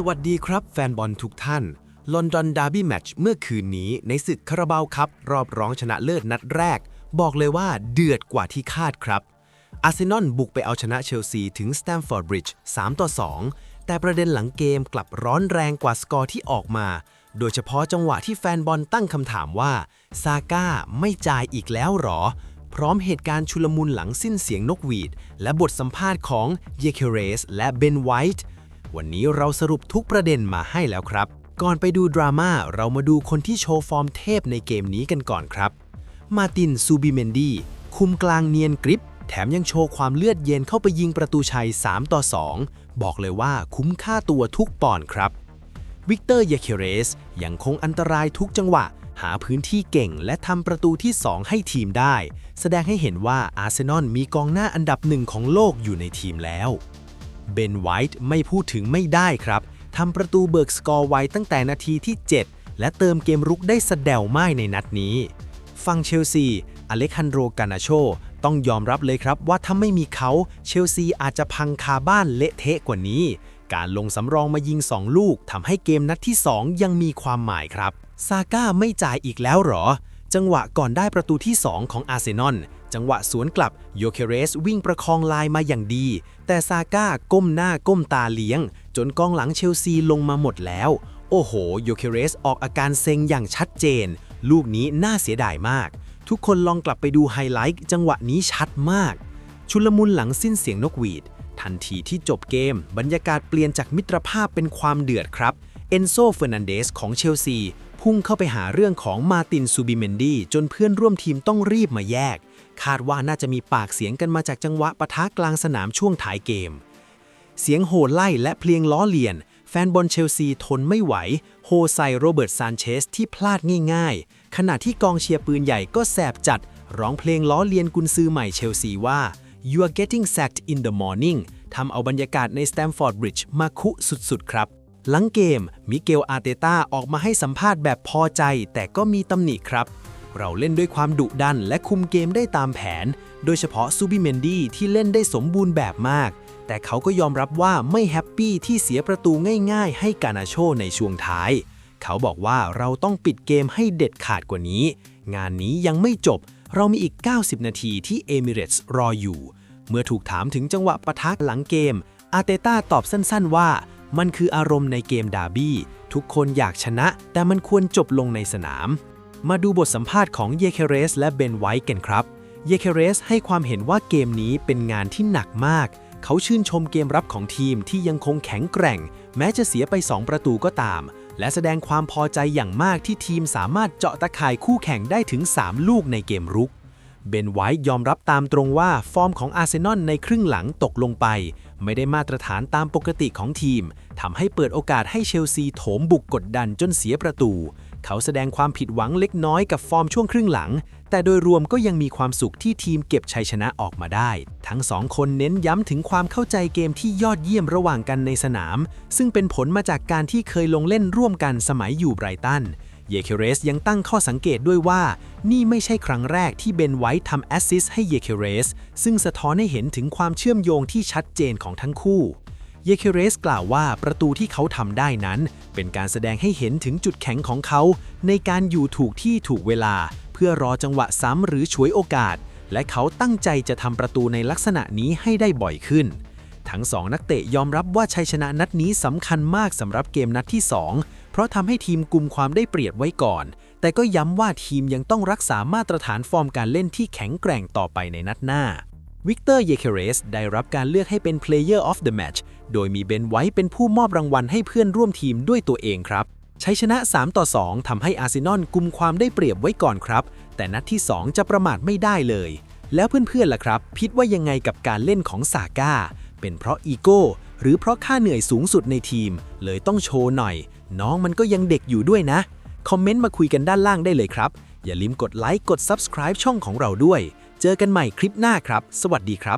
สวัสดีครับแฟนบอลทุกท่าน ลอนดอนดาร์บี้แมตช์เมื่อคืนนี้ในศึกคาราบาวคัพรอบรองชนะเลิศนัดแรก บอกเลยว่าเดือดกว่าที่คาดครับ อาร์เซนอลบุกไปเอาชนะเชลซีถึงสแตมฟอร์ดบริดจ์3ต่อ 2 แต่ประเด็นหลังเกมกลับร้อนแรงกว่าสกอร์ที่ออกมา โดยเฉพาะจังหวะที่แฟนบอลตั้งคำถามว่า ซาก้าไม่จ่ายอีกแล้วหรอ พร้อมเหตุการณ์ชุลมุนหลังสิ้นเสียงนกหวีด และบทสัมภาษณ์ของเยเคเรสและเบนไวท์ วันนี้เราสรุปทุกประเด็นมาให้แล้วครับ ก่อนไปดูดราม่าเรามาดูคนที่โชว์ฟอร์มเทพในเกมนี้กันก่อนครับ มาตินซูบิเมนดีคุมกลางเนียนกริป แถมยังโชว์ความเลือดเย็นเข้าไปยิงประตูชัย 3 ต่อ 2 บอกเลยว่าคุ้มค่าตัวทุกปอนครับ วิกเตอร์เยเคเรสยังคงอันตรายทุกจังหวะ หาพื้นที่เก่งและทำประตูที่ 2 ให้ทีมได้ แสดงให้เห็นว่าอาร์เซนอลมีกองหน้าอันดับหนึ่งของโลกอยู่ในทีมแล้ว เบนไวท์ไม่พูดถึงไม่ได้ครับทำประตูเบิกสกอร์ไว้ตั้งแต่นาทีที่ 7 และเติมเกมรุกได้สะแดวไม้ในนัดนี้ ฟังเชลซี อเล็กฮันโดรกานาโช ต้องยอมรับเลยครับว่าถ้าไม่มีเขาเชลซีอาจจะพังคาบ้านเละเทะกว่านี้ การลงสำรองมายิง 2 ลูกทำให้เกมนัดที่ 2 ยังมีความหมายครับ ซาก้าไม่จ่ายอีกแล้วหรอ จังหวะก่อนได้ประตูที่ 2 ของอาร์เซนอล จังหวะสวนกลับโยเคเรสวิ่งประคองลายมาอย่างดี แต่ซาก้าก้มหน้าก้มตาเลี้ยง จนกองหลังเชลซีลงมาหมดแล้ว โอ้โห โยเคเรสออกอาการเซ็งอย่างชัดเจน ลูกนี้น่าเสียดายมาก ทุกคนลองกลับไปดูไฮไลท์จังหวะนี้ชัดมาก ชุลมุนหลังสิ้นเสียงนกหวีด ทันทีที่จบเกม บรรยากาศเปลี่ยนจากมิตรภาพเป็นความเดือดครับ เอนโซเฟอร์นันเดสของเชลซี พุ่งเข้าไปหาเรื่องของมาตินซูบิเมนดีจนเพื่อนร่วมทีมต้องรีบมาแยก คาดว่าน่าจะมีปากเสียงกันมาจากจังหวะปะทะกลางสนามช่วงท้ายเกม เสียงโห่ไล่และเพลียงล้อเลียน แฟนบอลเชลซีทนไม่ไหว โฮใส่โรเบิร์ตซานเชสที่พลาดง่ายๆ ขณะที่กองเชียร์ปืนใหญ่ก็แสบจัด ร้องเพลงล้อเลียนกุนซือใหม่เชลซีว่า you are getting sacked in the morning ทำเอาบรรยากาศในสแตมฟอร์ดบริดจ์มาคุสุดๆ ครับ หลังเกม มิเกลอาเตต้าออกมาให้สัมภาษณ์แบบพอใจ แต่ก็มีตำหนิครับ เราเล่นด้วยความดุดันและคุมเกมได้ตามแผน โดยเฉพาะซูบิเมนดีที่เล่นได้สมบูรณ์แบบมาก แต่เขาก็ยอมรับว่าไม่แฮปปี้ที่เสียประตูง่ายๆ ให้กานาโชในช่วงท้าย เขาบอกว่าเราต้องปิดเกมให้เด็ดขาดกว่านี้ งานนี้ยังไม่จบ เรามีอีก 90 นาทีที่เอมิเรตส์รออยู่ เมื่อถูกถามถึงจังหวะปะทะหลังเกมอาเตต้าตอบสั้นๆว่า มันคืออารมณ์ในเกมดาร์บี้ ทุกคนอยากชนะ แต่มันควรจบลงในสนาม มาดูบทสัมภาษณ์ของเยเคเรสและเบนไวท์กันครับ เยเคเรสให้ความเห็นว่าเกมนี้เป็นงานที่หนักมาก เขาชื่นชมเกมรับของทีมที่ยังคงแข็งแกร่ง แม้จะเสียไป 2 ประตูก็ตาม และแสดงความพอใจอย่างมากที่ทีมสามารถเจาะตะข่ายคู่แข่งได้ถึง 3 ลูกในเกมรุกเบนไวท์ยอมรับตามตรงว่าฟอร์มของอาร์เซนอลในครึ่งหลังตกลงไป ไม่ได้มาตรฐานตามปกติของทีมทำให้เปิดโอกาสให้เชลซีโถมบุกกดดันจนเสียประตู เขาแสดงความผิดหวังเล็กน้อยกับฟอร์มช่วงครึ่งหลัง แต่โดยรวมก็ยังมีความสุขที่ทีมเก็บชัยชนะออกมาได้ ทั้งสองคนเน้นย้ำถึงความเข้าใจเกมที่ยอดเยี่ยมระหว่างกันในสนาม ซึ่งเป็นผลมาจากการที่เคยลงเล่นร่วมกันสมัยอยู่ไบรตัน เยเคเรสยังตั้งข้อสังเกตด้วยว่า นี่ไม่ใช่ครั้งแรกที่เบนไวท์ทำแอสซิสให้เยเคเรสซึ่งสะท้อนให้เห็นถึงความเชื่อมโยงที่ชัดเจนของทั้งคู่เยเคเรสกล่าวว่าประตูที่เขาทำได้นั้น เป็นการแสดงให้เห็นถึงจุดแข็งของเขา ในการอยู่ถูกที่ถูกเวลา เพื่อรอจังหวะซ้ำหรือฉวยโอกาส และเขาตั้งใจจะทำประตูในลักษณะนี้ให้ได้บ่อยขึ้น ทั้งสองนักเตะยอมรับว่าชัยชนะนัดนี้สำคัญมากสำหรับเกมนัดที่ 2 ราะทำให้ทีมกุมความได้เปรียบไว้ก่อน แต่ก็ย้ำว่าทีมยังต้องรักษามาตรฐานฟอร์มการเล่นที่แข็งแกร่งต่อไปในนัดหน้าวิกเตอร์ เยเคเรส ได้รับการเลือกให้เป็น Player of the Match โดยมีเบนไว้เป็นผู้มอบรางวัลให้เพื่อนร่วมทีมด้วยตัวเองครับ ใชัยชนะ 3 ต่อ 2 ทำให้อาร์เซนอลกุมความได้เปรียบไว้ก่อนครับ แต่นัดที่ 2 จะประมาทไม่ได้เลย แล้วเพื่อนๆล่ะครับคิดว่ายังไงกับการเล่นของซาก้า เป็นเพราะอีโก้ หรือเพราะค่าเหนื่อยสูงสุดในทีม เลยต้องโชว์หน่อย น้องมันก็ยังเด็กอยู่ด้วยนะ คอมเมนต์มาคุยกันด้านล่างได้เลยครับ อย่าลืมกดไลค์ กด Subscribe ช่องของเราด้วย เจอกันใหม่คลิปหน้าครับ สวัสดีครับ